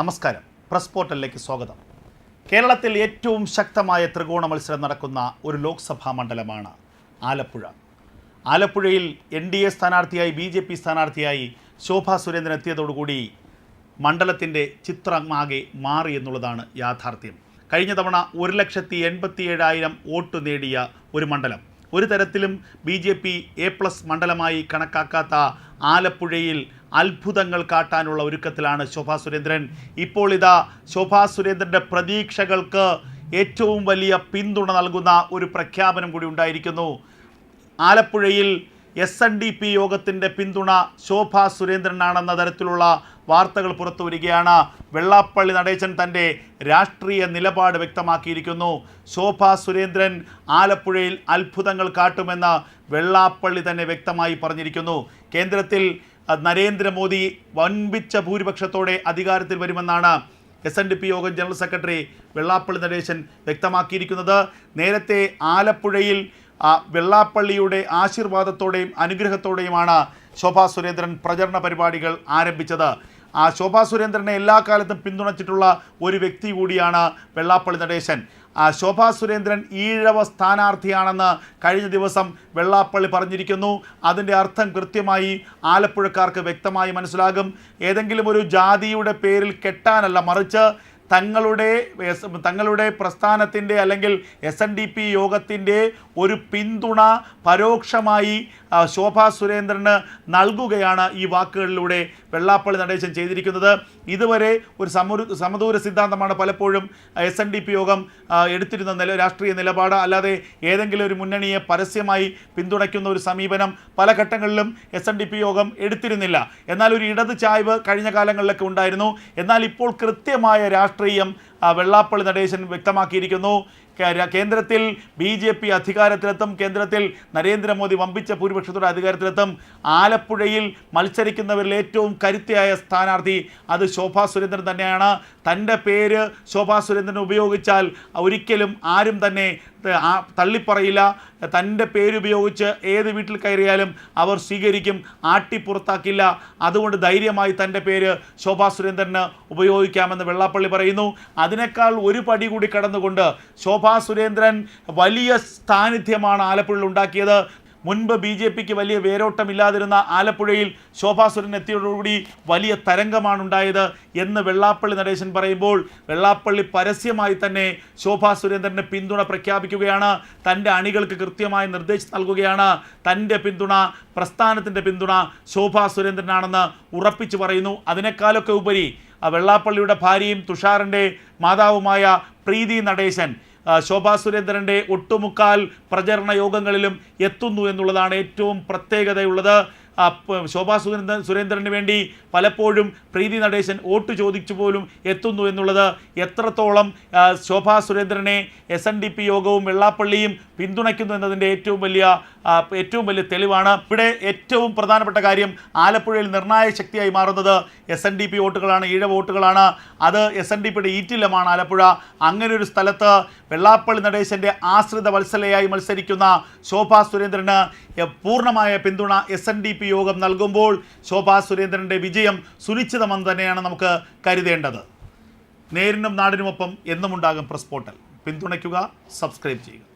നമസ്കാരം. പ്രസ് പോർട്ടലിലേക്ക് സ്വാഗതം. കേരളത്തിൽ ഏറ്റവും ശക്തമായ ത്രികോണ മത്സരം നടക്കുന്ന ഒരു ലോക്സഭാ മണ്ഡലമാണ് ആലപ്പുഴ. ആലപ്പുഴയിൽ എൻ ഡി എ സ്ഥാനാർത്ഥിയായി ബി ജെ പി സ്ഥാനാർത്ഥിയായി ശോഭാ സുരേന്ദ്രൻ എത്തിയതോടുകൂടി മണ്ഡലത്തിന്റെ ചിത്രമാകെ മാറി എന്നുള്ളതാണ് യാഥാർത്ഥ്യം. കഴിഞ്ഞ തവണ ഒരു ലക്ഷത്തി എൺപത്തി ഏഴായിരം വോട്ട് നേടിയ ഒരു മണ്ഡലം. ഒരു തരത്തിലും B J P A plus മണ്ഡലമായി കണക്കാക്കാത്ത ആലപ്പുഴയിൽ അത്ഭുതങ്ങൾ കാട്ടാനുള്ള ഒരുക്കത്തിലാണ് ശോഭാ സുരേന്ദ്രൻ. ഇപ്പോൾ ഇതാ ശോഭാ സുരേന്ദ്രന്റെ പ്രതീക്ഷകൾക്ക് ഏറ്റവും വലിയ പിന്തുണ നൽകുന്ന ഒരു പ്രഖ്യാപനം കൂടി ഉണ്ടായിരിക്കുന്നു. ആലപ്പുഴയിൽ എസ് എൻ ഡി പി യോഗത്തിന്റെ പിന്തുണ ശോഭാ സുരേന്ദ്രനാണെന്ന തരത്തിലുള്ള വാർത്തകൾ പുറത്തു വരികയാണ്. വെള്ളാപ്പള്ളി നടേശൻ തന്റെ രാഷ്ട്രീയ നിലപാട് വ്യക്തമാക്കിയിരിക്കുന്നു. ശോഭാ സുരേന്ദ്രൻ ആലപ്പുഴയിൽ അത്ഭുതങ്ങൾ കാട്ടുമെന്ന് വെള്ളാപ്പള്ളി തന്നെ വ്യക്തമായി പറഞ്ഞിരിക്കുന്നു. കേന്ദ്രത്തിൽ നരേന്ദ്രമോദി വൻപിച്ച ഭൂരിപക്ഷത്തോടെ അധികാരത്തിൽ വരുമെന്നാണ് S N D P Yogam general secretary Vellappally Natesan വ്യക്തമാക്കിയിരിക്കുന്നത്. നേരത്തെ ആലപ്പുഴയിൽ ആ, വെള്ളാപ്പള്ളിയുടെ ആശീർവാദത്തോടെയും അനുഗ്രഹത്തോടെയുമാണ് ശോഭാ സുരേന്ദ്രൻ പ്രചരണ പരിപാടികൾ ആരംഭിച്ചത്. ആ ശോഭാ സുരേന്ദ്രനെ എല്ലാ കാലത്തും പിന്തുണച്ചിട്ടുള്ള ഒരു വ്യക്തി കൂടിയാണ് വെള്ളാപ്പള്ളി നടേശൻ. ആ ശോഭാ സുരേന്ദ്രൻ ഈഴവ സ്ഥാനാർത്ഥിയാണെന്ന് കഴിഞ്ഞ ദിവസം വെള്ളാപ്പള്ളി പറഞ്ഞിരിക്കുന്നു. അതിന്റെ അർത്ഥം കൃത്യമായി ആലപ്പുഴക്കാർക്ക് വ്യക്തമായി മനസ്സിലാകും. ഏതെങ്കിലും ഒരു ജാതിയുടെ പേരിൽ കെട്ടാനല്ല മറിച്ച് തങ്ങളുടെ തങ്ങളുടെ പ്രസ്ഥാനത്തിന്റെ അല്ലെങ്കിൽ എസ് എൻ ഡി പി യോഗത്തിന്റെ ഒരു പിന്തുണ പരോക്ഷമായി ശോഭാ സുരേന്ദ്രന് നൽകുകയാണ് ഈ വാക്കുകളിലൂടെ വെള്ളാപ്പള്ളി നടേശൻ ചെയ്തിരിക്കുന്നത്. ഇതുവരെ ഒരു സമദൂര സിദ്ധാന്തമാണ് പലപ്പോഴും എസ് എൻ ഡി പി യോഗം എടുത്തിരുന്ന നില രാഷ്ട്രീയ നിലപാട് അല്ലാതെ ഏതെങ്കിലും ഒരു മുന്നണിയെ പരസ്യമായി പിന്തുണയ്ക്കുന്ന ഒരു സമീപനം പല ഘട്ടങ്ങളിലും എസ് എൻ ഡി പി യോഗം എടുത്തിരുന്നില്ല. എന്നാൽ ഒരു ഇടത് ചായ്വ് കഴിഞ്ഞ കാലങ്ങളിലൊക്കെ ഉണ്ടായിരുന്നു. എന്നാൽ ഇപ്പോൾ കൃത്യമായ രാഷ്ട്രീയം ആ, വെള്ളാപ്പള്ളി നടേശൻ വ്യക്തമാക്കിയിരിക്കുന്നു. കേന്ദ്രത്തിൽ ബി ജെ പി അധികാരത്തിലെത്തും. കേന്ദ്രത്തിൽ നരേന്ദ്രമോദി വമ്പിച്ച ഭൂരിപക്ഷത്തോടെ അധികാരത്തിലെത്തും. ആലപ്പുഴയിൽ മത്സരിക്കുന്നവരിൽ ഏറ്റവും കരുത്തയായ സ്ഥാനാർത്ഥി അത് ശോഭാ സുരേന്ദ്രൻ തന്നെയാണ്. തന്റെ പേര് ശോഭാ സുരേന്ദ്രൻ ഉപയോഗിച്ചാൽ ഒരിക്കലും ആരും തന്നെ തള്ളിപ്പറയില്ല. തന്റെ പേരുപയോഗിച്ച് ഏത് വീട്ടിൽ കയറിയാലും അവർ സ്വീകരിക്കും. ആട്ടിപ്പുറത്താക്കില്ല അതുകൊണ്ട് ധൈര്യമായി തന്റെ പേര് ശോഭാ സുരേന്ദ്രന് ഉപയോഗിക്കാമെന്ന് വെള്ളാപ്പള്ളി പറയുന്നു. അതിനേക്കാൾ ഒരു പടി കൂടി കടന്നുകൊണ്ട് ശോഭാ സുരേന്ദ്രൻ വലിയ സാന്നിധ്യമാണ് ആലപ്പുഴയിൽ ഉണ്ടാക്കിയത്. മുൻപ് ബി ജെ പിക്ക് വലിയ വേരോട്ടമില്ലാതിരുന്ന ആലപ്പുഴയിൽ ശോഭാ സുരൻ എത്തിയതോടുകൂടി വലിയ തരംഗമാണ് ഉണ്ടായത് എന്ന് വെള്ളാപ്പള്ളി നടേശൻ പറയുമ്പോൾ വെള്ളാപ്പള്ളി പരസ്യമായി തന്നെ ശോഭാ സുരേന്ദ്രന് പിന്തുണ പ്രഖ്യാപിക്കുകയാണ്. തന്റെ അണികൾക്ക് കൃത്യമായ നിർദ്ദേശം നൽകുകയാണ്. തന്റെ പിന്തുണ പ്രസ്ഥാനത്തിന്റെ പിന്തുണ ശോഭാ സുരേന്ദ്രനാണെന്ന് ഉറപ്പിച്ചു പറയുന്നു. അതിനേക്കാളൊക്കെ ഉപരി ആ വെള്ളാപ്പള്ളിയുടെ ഭാര്യയും തുഷാറിന്റെ മാതാവുമായ പ്രീതി നടേശൻ ശോഭാ സുരേന്ദ്രന്റെ ഒട്ടുമുക്കാൽ പ്രചരണ യോഗങ്ങളിലും എത്തുന്നു എന്നുള്ളതാണ് ഏറ്റവും പ്രത്യേകതയുള്ളത്. ശോഭാ സുരേന്ദ്രൻ സുരേന്ദ്രന് വേണ്ടി പലപ്പോഴും പ്രീതി നടേശൻ വോട്ട് ചോദിച്ചു പോലും എത്തുന്നു എന്നുള്ളത് എത്രത്തോളം ശോഭാ സുരേന്ദ്രനെ എസ് എൻ ഡി പി യോഗവും വെള്ളാപ്പള്ളിയും പിന്തുണയ്ക്കുന്നു എന്നതിന്റെ ഏറ്റവും വലിയ ഏറ്റവും വലിയ തെളിവാണ്. ഇവിടെ ഏറ്റവും പ്രധാനപ്പെട്ട കാര്യം ആലപ്പുഴയിൽ നിർണായക ശക്തിയായി മാറുന്നത് എസ് എൻ ഡി പി വോട്ടുകളാണ് ഈഴ വോട്ടുകളാണ്. അത് എസ് എൻ ഡി പിയുടെ ഈറ്റില്ലമാണ് ആലപ്പുഴ. അങ്ങനെ ഒരു സ്ഥലത്ത് വെള്ളാപ്പള്ളി നടേശന്റെ ആശ്രിത വത്സലയായി മത്സരിക്കുന്ന ശോഭാ സുരേന്ദ്രന് പൂർണമായ പിന്തുണ എസ് എൻ ഡി പി യോഗം നൽകുമ്പോൾ ശോഭാ സുരേന്ദ്രന്റെ വിജയം സുനിശ്ചിതമെന്ന് തന്നെയാണ് നമുക്ക് കരുതേണ്ടത്. നേരിനും നാടിനുമൊപ്പം എന്നുമുണ്ടാകും പ്രസ് പോർട്ടൽ പിന്തുണയ്ക്കുക സബ്സ്ക്രൈബ് ചെയ്യുക.